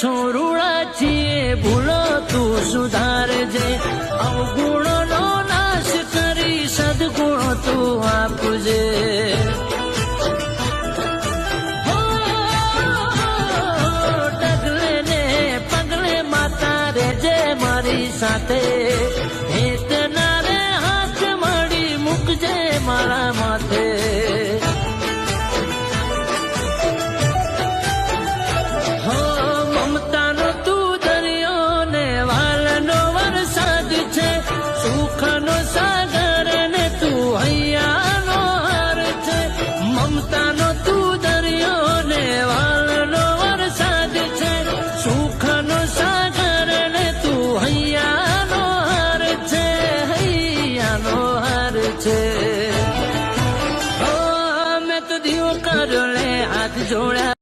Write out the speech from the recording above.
છોરુડા છીએ ભૂલો તું સુધારજે. અવગુણોનો નાશ કરી સદગુણો તું આપજે. ડગલે પગલે માતા રેજે મારી સાથે. હેત હાથ મળી મૂકજે મારા માથે. સુખનો સાગર ને તું હૈયાનો હાર છે મમતાનો તું દરિયો ને વાળનો વરસાદ છે. સુખનો સાગર ને તું હૈયાનો હાર છે, હૈયાનો હાર છે. ઓ મેં તો દીવો કરણે હાથ જોડ્યા